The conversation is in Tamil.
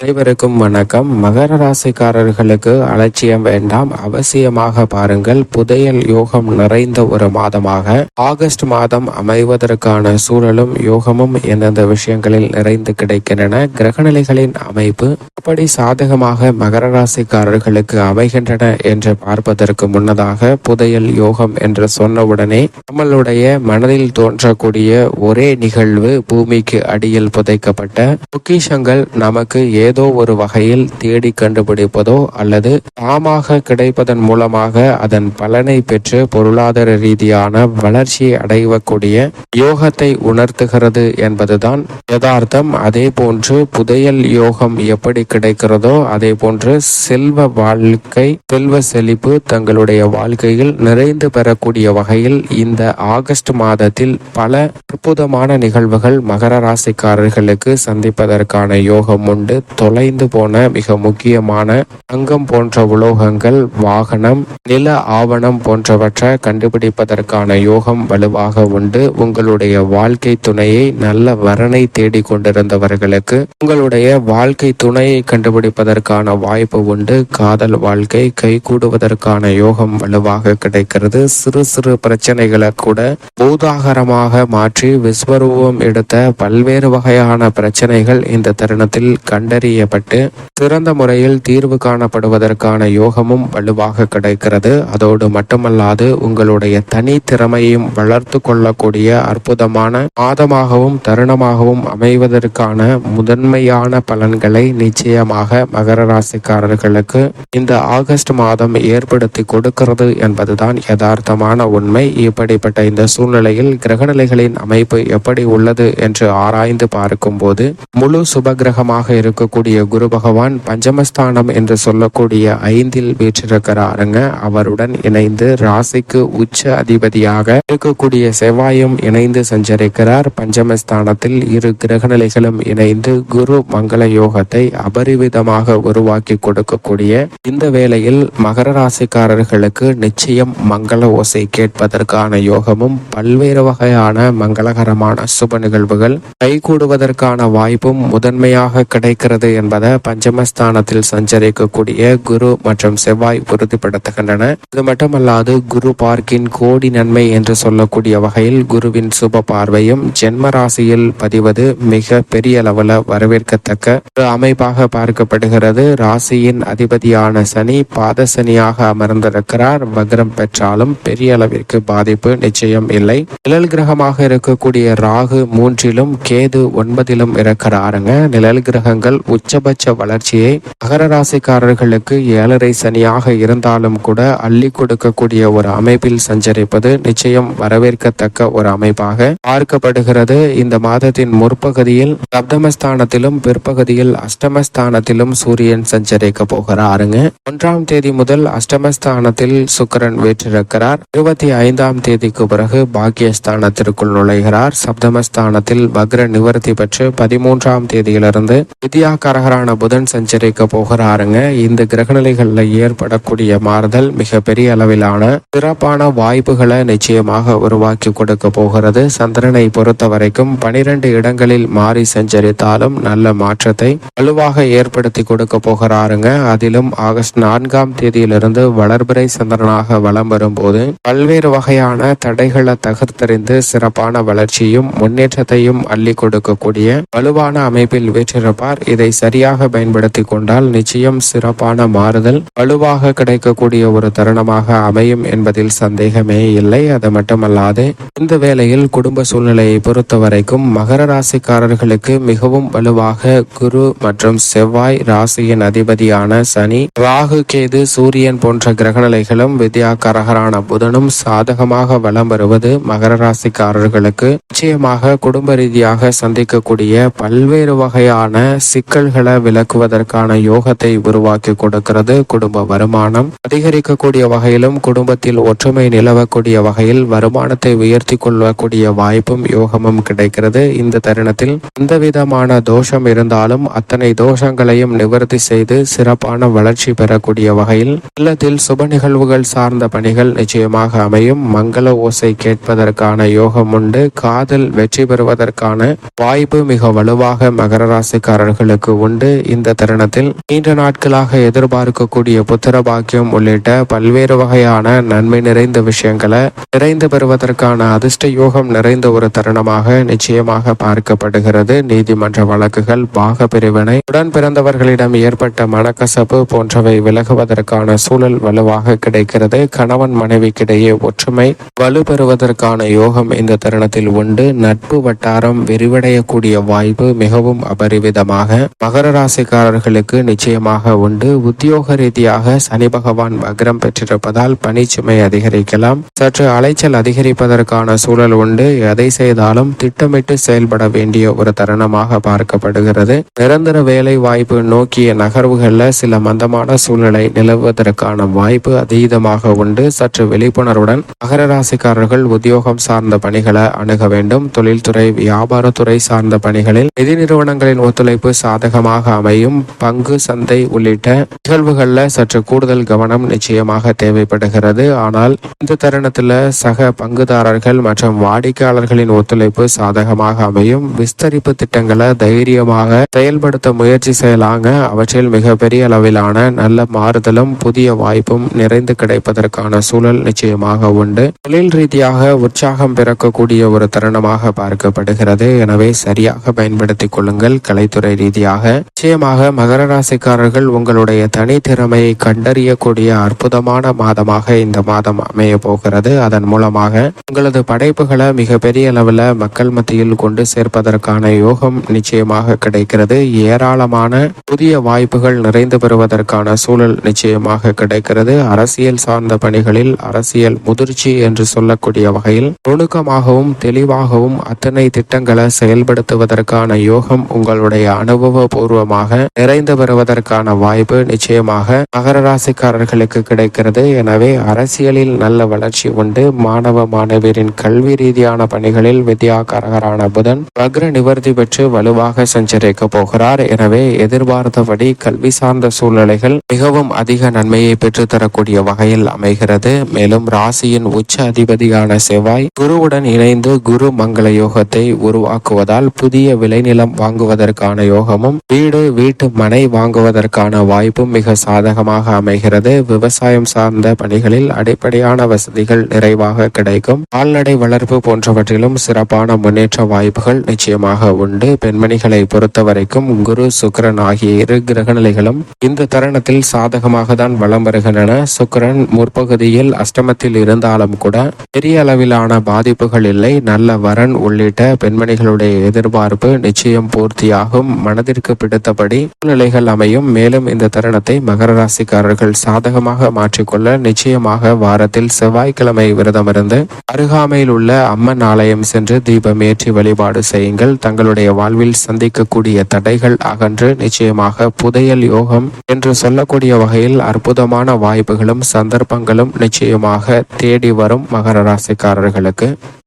அனைவருக்கும் வணக்கம். மகர ராசிக்காரர்களுக்கு அலட்சியம் வேண்டாம். அவசியமாக பாருங்கள் புதையல் யோகம் நிறைந்த ஒரு மாதமாக. ஆகஸ்ட் மாதம் அமைவதற்கான சூழலும் யோகமும் எந்தெந்த விஷயங்களில் நிறைந்து கிடைக்கின்றன கிரகநிலைகளின் அமைப்பு எப்படி சாதகமாக மகர ராசிக்காரர்களுக்கு அமைகின்றன என்று பார்ப்பதற்கு முன்னதாக புதையல் யோகம் என்று சொன்னவுடனே நம்மளுடைய மனதில் தோன்றக்கூடிய ஒரே நிகழ்வு பூமிக்கு அடியில் புதைக்கப்பட்ட பொக்கிஷங்கள் நமக்கு ஏதோ ஒரு வகையில் தேடி கண்டுபிடிப்பதோ அல்லது தாமாக கிடைப்பதன் மூலமாக அதன் பலனை பெற்று பொருளாதார ரீதியான வளர்ச்சி அடைவக்கூடிய யோகத்தை உணர்த்துகிறது என்பதுதான் யதார்த்தம். அதே போன்று புதையல் யோகம் எப்படி கிடைக்கிறதோ அதே போன்று செல்வ வாழ்க்கை செல்வ செழிப்பு தங்களுடைய வாழ்க்கையில் நிறைந்து பெறக்கூடிய வகையில் இந்த ஆகஸ்ட் மாதத்தில் பல அற்புதமான நிகழ்வுகள் மகர ராசிக்காரர்களுக்கு சந்திப்பதற்கான யோகம் உண்டு. தொலைந்து போன மிக முக்கியமான தங்கம் போன்ற உலோகங்கள் வாகனம் நில ஆவணம் போன்றவற்றை கண்டுபிடிப்பதற்கான யோகம் வலுவாக உண்டு. உங்களுடைய வாழ்க்கை துணையை நல்ல வரனை தேடிக் கொண்டிருந்தவர்களுக்கு உங்களுடைய வாழ்க்கை துணையை கண்டுபிடிப்பதற்கான வாய்ப்பு உண்டு. காதல் வாழ்க்கை கைகூடுவதற்கான யோகம் வலுவாக கிடைக்கிறது. சிறு சிறு பிரச்சனைகளை கூட பூதாகரமாக மாற்றி விஸ்வரூபம் எடுத்த பல்வேறு வகையான பிரச்சனைகள் இந்த தருணத்தில் கண்டறி கண்டறியப்பட்டு சிறந்த முறையில் தீர்வு காணப்படுவதற்கான யோகமும் வலுவாக கிடைக்கிறது. அதோடு மட்டுமல்லாது உங்களுடைய தனி திறமையும் வளர்த்து கொள்ளக்கூடிய அற்புதமான மாதமாகவும் தருணமாகவும் அமைவதற்கான முதன்மையான பலன்களை நிச்சயமாக மகர ராசிக்காரர்களுக்கு இந்த ஆகஸ்ட் மாதம் ஏற்படுத்தி கொடுக்கிறது என்பதுதான் யதார்த்தமான உண்மை. இப்படிப்பட்ட இந்த சூழ்நிலையில் கிரகநிலைகளின் அமைப்பு எப்படி உள்ளது என்று ஆராய்ந்து பார்க்கும்போது முழு சுபகிரகமாக இருக்கக்கூடிய குரு பகவான் பஞ்சமஸ்தானம் என்று சொல்லக்கூடிய ஐந்தில் வீற்றிருக்கிறாருங்க. அவருடன் இணைந்து ராசிக்கு உச்ச அதிபதியாக இருக்கக்கூடிய செவ்வாயும் இணைந்து சஞ்சரிக்கிறார். பஞ்சமஸ்தானத்தில் இரு கிரகநிலைகளும் இணைந்து குரு மங்கள யோகத்தை அபரிவிதமாக உருவாக்கி கொடுக்கக்கூடிய இந்த வேளையில் மகர ராசிக்காரர்களுக்கு நிச்சயம் மங்கள ஓசை கேட்பதற்கான யோகமும் பல்வேறு வகையான மங்களகரமான சுப நிகழ்வுகள் கைகூடுவதற்கான வாய்ப்பும் முதன்மையாக கிடைக்கிறது. என்பதை பஞ்சமஸ்தானத்தில் சஞ்சரிக்கக்கூடிய குரு மற்றும் செவ்வாய் உறுதிப்படுத்துகின்றன. இது மட்டுமல்லாது குரு பார்க்கின் கோடி நன்மை என்று சொல்லக்கூடிய வகையில் குருவின் சுப பார்வையும் ஜென்ம ராசியில் பதிவது மிக பெரிய அளவில் வரவேற்கத்தக்க ஒரு அமைப்பாக பார்க்கப்படுகிறது. ராசியின் அதிபதியான சனி பாத சனியாக அமர்ந்திருக்கிறார். வக்ரம் பெற்றாலும் பெரிய அளவிற்கு பாதிப்பு நிச்சயம் இல்லை. நிழல் கிரகமாக இருக்கக்கூடிய ராகு மூன்றிலும் கேது ஒன்பதிலும் இருக்கிறாருங்க. நிழல் கிரகங்கள் உச்சபட்ச வளர்ச்சியை மகர ராசிக்காரர்களுக்கு ஏழரை சனியாக இருந்தாலும் கூட அள்ளி கொடுக்கக்கூடிய ஒரு அமைப்பில் சஞ்சரிப்பது நிச்சயம் வரவேற்கத்தக்க ஒரு அமைப்பாக பார்க்கப்படுகிறது. இந்த மாதத்தின் முற்பகுதியில் சப்தமஸ்தானத்திலும் பிற்பகுதியில் அஷ்டமஸ்தானத்திலும் சூரியன் சஞ்சரிக்க போகிறாருங்க. ஒன்றாம் தேதி முதல் அஷ்டமஸ்தானத்தில் சுக்கிரன் வீற்றிருக்கிறார். இருபத்தி ஐந்தாம் தேதிக்கு பிறகு பாக்கியஸ்தானத்திற்குள் நுழைகிறார். சப்தமஸ்தானத்தில் வக்ர நிவர்த்தி பெற்று பதிமூன்றாம் தேதியிலிருந்து கிரகக்காரகரான புதன் சஞ்சரிக்க போகிறாருங்க இந்த கிரகநிலைகளில் ஏற்படக்கூடிய மாறுதல் மிக பெரிய அளவிலான சிறப்பான வாய்ப்புகளை நிச்சயமாக உருவாக்கி கொடுக்க போகிறது. சந்திரனை பொறுத்த வரைக்கும் பனிரெண்டு இடங்களில் மாறி சஞ்சரித்தாலும் நல்ல மாற்றத்தை வலுவாக ஏற்படுத்தி கொடுக்க போகிறாருங்க அதிலும் ஆகஸ்ட் நான்காம் தேதியிலிருந்து வளர்பிறை சந்திரனாக வலம் வரும்போது பல்வேறு வகையான தடைகளை தகர்த்தறிந்து சிறப்பான வளர்ச்சியும் முன்னேற்றத்தையும் அள்ளி கொடுக்கக்கூடிய வலுவான அமைப்பில் வீற்றிருப்பார். இதை சரியாக பயன்படுத்தி கொண்டால் நிச்சயம் சிறப்பான மாறுதல் வலுவாக கிடைக்கக்கூடிய ஒரு தருணமாக அமையும் என்பதில் சந்தேகமே இல்லை. அது மட்டுமல்லாது இந்த வேளையில் குடும்ப சூழ்நிலையை பொறுத்த வரைக்கும் மகர ராசிக்காரர்களுக்கு மிகவும் வலுவாக குரு மற்றும் செவ்வாய் ராசியின் அதிபதியான சனி ராகு கேது சூரியன் போன்ற கிரகநிலைகளும் வித்யாகாரகரான புதனும் சாதகமாக வலம் வருவது மகர ராசிக்காரர்களுக்கு நிச்சயமாக குடும்ப ரீதியாக சந்திக்கக்கூடிய பல்வேறு வகையான சிக்கல்களை விளக்குவதற்கான யோகத்தை உருவாக்கி கொடுக்கிறது குடும்ப வருமானம். அதிகரிக்கக்கூடிய வகையிலும் குடும்பத்தில் ஒற்றுமை நிலவக்கூடிய வகையில் வருமானத்தை உயர்த்தி கொள்ளக்கூடிய வாய்ப்பும் யோகமும் கிடைக்கிறது. இந்த தருணத்தில் எந்த விதமான தோஷம் இருந்தாலும் அத்தனை தோஷங்களையும் நிவர்த்தி செய்து சிறப்பான வளர்ச்சி பெறக்கூடிய வகையில் இல்லத்தில் சுப நிகழ்வுகள் சார்ந்த பணிகள் நிச்சயமாக அமையும். மங்கள ஓசை கேட்பதற்கான யோகம் உண்டு. காதல் வெற்றி பெறுவதற்கான வாய்ப்பு மிக வலுவாக மகர ராசிக்காரர்களுக்கு உங்களுக்கு உண்டு. இந்த தருணத்தில் நீண்ட நாட்களாக எதிர்பார்க்கக்கூடிய புத்திர பாக்கியம் உள்ளிட்ட பல்வேறு வகையான நன்மை நிறைந்த விஷயங்களை நிறைந்து பெறுவதற்கான அதிர்ஷ்ட யோகம் நிறைந்த ஒரு தருணமாக நிச்சயமாக பார்க்கப்படுகிறது. நீதிமன்ற வழக்குகள் பாக பிரிவினை உடன் பிறந்தவர்களிடம் ஏற்பட்ட மனக்கசப்பு போன்றவை விலகுவதற்கான சூழல் வலுவாக கிடைக்கிறது. கணவன் மனைவிக்கிடையே ஒற்றுமை வலுப்பெறுவதற்கான யோகம் இந்த தருணத்தில் உண்டு. நட்பு வட்டாரம் விரிவடையக்கூடிய வாய்ப்பு மிகவும் அபரிவிதமாக மகர ராசிக்காரர்களுக்கு நிச்சயமாக உண்டு. உத்தியோக ரீதியாக சனி பகவான் வக்ரம் பெற்றிருப்பதால் பணிச்சுமை அதிகரிக்கலாம். சற்று அலைச்சல் அதிகரிப்பதற்கான சூழல் உண்டு. எதை செய்தாலும் திட்டமிட்டு செயல்பட வேண்டிய ஒரு தருணமாக பார்க்கப்படுகிறது. நிரந்தர வேலை வாய்ப்பு நோக்கிய நகர்வுகள்ல சில மந்தமான சூழ்நிலை நிலவுவதற்கான வாய்ப்பு அதீதமாக உண்டு. சற்று விழிப்புணர்வுடன் மகர ராசிக்காரர்கள் உத்தியோகம் சார்ந்த பணிகளை அணுக வேண்டும். தொழில்துறை வியாபாரத்துறை சார்ந்த பணிகளில் நிதி நிறுவனங்களின் ஒத்துழைப்பு சாதகமாக அமையும் பங்கு சந்தை உள்ளிட்ட நிகழ்வுகள்ல சற்று கூடுதல் கவனம் நிச்சயமாக தேவைப்படுகிறது. ஆனால் இந்த தருணத்துல சக பங்குதாரர்கள் மற்றும் வாடிக்கையாளர்களின் ஒத்துழைப்பு சாதகமாக அமையும் விஸ்தரிப்பு திட்டங்களை தைரியமாக செயல்படுத்த முயற்சி செய்யலாங்க. அவற்றில் மிகப்பெரிய அளவிலான நல்ல மாறுதலும் புதிய வாய்ப்பும் நிறைந்து கிடைப்பதற்கான சூழல் நிச்சயமாக உண்டு. தொழில் ரீதியாக உற்சாகம் பிறக்கக்கூடிய ஒரு தருணமாக பார்க்கப்படுகிறது. எனவே சரியாக பயன்படுத்திக் கொள்ளுங்கள். கலைத்துறை ரீதியாக நிச்சயமாக மகர ராசிக்காரர்கள் உங்களுடைய தனித்திறமையை கண்டறியக்கூடிய அற்புதமான மாதமாக இந்த மாதம் அமைய போகிறது. அதன் மூலமாக உங்களது படைப்புகளை மிகப்பெரிய அளவில் மக்கள் மத்தியில் கொண்டு சேர்ப்பதற்கான யோகம் நிச்சயமாக கிடைக்கிறது. ஏராளமான புதிய வாய்ப்புகள் நிறைந்து பெறுவதற்கான சூழல் நிச்சயமாக கிடைக்கிறது. அரசியல் சார்ந்த பணிகளில் அரசியல் முதிர்ச்சி என்று சொல்லக்கூடிய வகையில் நுணுக்கமாகவும் தெளிவாகவும் அத்தனை திட்டங்களை செயல்படுத்துவதற்கான யோகம் உங்களுடைய அனுபவபூர்வமாக நிறைந்து பெறுவதற்கான வாய்ப்பு நிச்சயமாக மகர ராசிக்காரர்களுக்கு கிடைக்கிறது. எனவே அரசியலில் நல்ல வளர்ச்சி உண்டு. மாணவ மாணவியரின் கல்வி ரீதியான பணிகளில் வித்யாகாரகரான புதன் வக்ர நிவர்த்தி பெற்று வலுவாக சஞ்சரிக்க போகிறார். எனவே எதிர்பார்த்தபடி கல்வி சார்ந்த சூழ்நிலைகள் மிகவும் அதிக நன்மையை பெற்றுத்தரக்கூடிய வகையில் அமைகிறது. மேலும் ராசியின் உச்ச அதிபதியான செவ்வாய் குருவுடன் இணைந்து குரு மங்கள யோகத்தை உருவாக்குவதால் புதிய விளைநிலம் வாங்குவதற்கான யோகமும் வீடு வீட்டு மனை வாங்குவதற்கான வாய்ப்பும் மிக சாதகமாக அமைகிறது. விவசாயம் சார்ந்த பணிகளில் அடிப்படையான வசதிகள் நிறைவாக கிடைக்கும். கால்நடை வளர்ப்பு போன்றவற்றிலும் சிறப்பான முன்னேற்ற வாய்ப்புகள் நிச்சயமாக உண்டு. பெண்மணிகளை பொறுத்தவரைக்கும் குரு சுக்கிரன் ஆகிய இரு கிரகநிலைகளும் இந்த தருணத்தில் சாதகமாக தான் வலம் வருகின்றன. சுக்கிரன் முற்பகுதியில் அஷ்டமத்தில் இருந்தாலும் கூட பெரிய அளவிலான பாதிப்புகள் இல்லை. நல்ல வரன் உள்ளிட்ட பெண்மணிகளுடைய எதிர்பார்ப்பு நிச்சயம் பூர்த்தியாகும். மனதிற்கு பிடித்தபடி சூழ்நிலைகள் அமையும். மேலும் இந்த தருணத்தை மகர ராசிக்காரர்கள் சாதகமாக மாற்றிக்கொள்ள நிச்சயமாக வாரத்தில் செவ்வாய்க்கிழமை விரதம் இருந்து அருகாமையில் உள்ள அம்மன் ஆலயம் சென்று தீபம் ஏற்றி வழிபாடு செய்யுங்கள். தங்களுடைய வாழ்வில் சந்திக்கக்கூடிய தடைகள் அகன்று நிச்சயமாக புதையல் யோகம் என்று சொல்லக்கூடிய வகையில் அற்புதமான வாய்ப்புகளும் சந்தர்ப்பங்களும் நிச்சயமாக தேடி வரும் மகர ராசிக்காரர்களுக்கு.